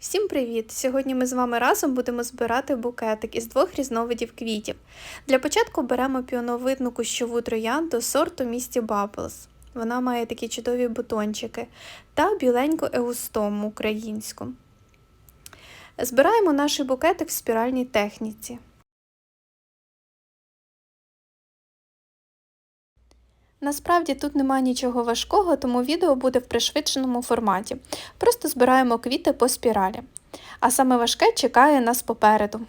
Всім привіт! Сьогодні ми з вами разом будемо збирати букетик із двох різновидів квітів. Для початку беремо піоновидну кущову троянду сорту місті Bubbles. Вона має такі чудові бутончики та біленьку еустому українську. Збираємо наш букетик в спіральній техніці. Насправді тут немає нічого важкого, тому відео буде в пришвидшеному форматі. Просто збираємо квіти по спіралі. А саме важке чекає нас попереду.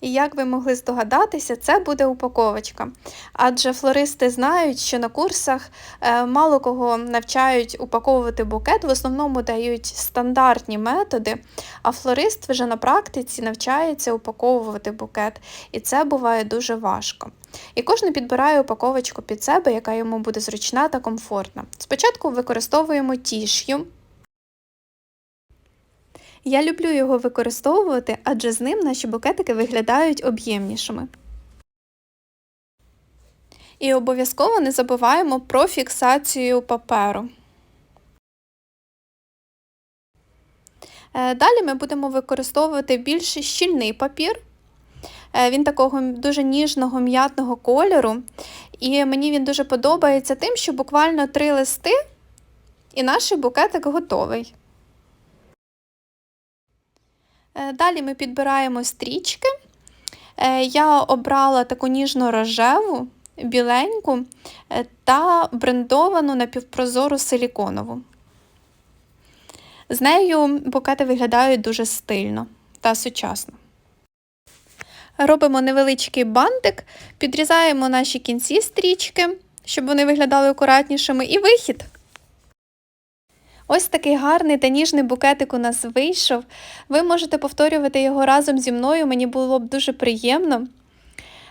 І як ви могли здогадатися, це буде упаковочка. Адже флористи знають, що на курсах е, мало кого навчають упаковувати букет, в основному дають стандартні методи, а флорист вже на практиці навчається упаковувати букет, і це буває дуже важко. І кожен підбирає упаковочку під себе, яка йому буде зручна та комфортна. Спочатку використовуємо тіш'ю. Я люблю його використовувати, адже з ним наші букетики виглядають об'ємнішими. І обов'язково не забуваємо про фіксацію паперу. Е, Далі ми будемо використовувати більш щільний папір. Е, Він такого дуже ніжного м'ятного кольору. І мені він дуже подобається тим, що буквально три листи, і наш букетик готовий. Е, Далі ми підбираємо стрічки. Е, Я обрала таку ніжно-рожеву, біленьку е, та брендовану напівпрозору силіконову. З нею букети виглядають дуже стильно та сучасно. Робимо невеличкий бантик, підрізаємо наші кінці стрічки, щоб вони виглядали акуратнішими, і вихід. Ось такий гарний та ніжний букетик у нас вийшов. Ви можете повторювати його разом зі мною, мені було б дуже приємно.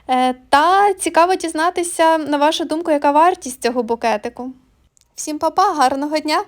Е, Та цікаво дізнатися, на вашу думку, яка вартість цього букетику. Всім па-па, гарного дня!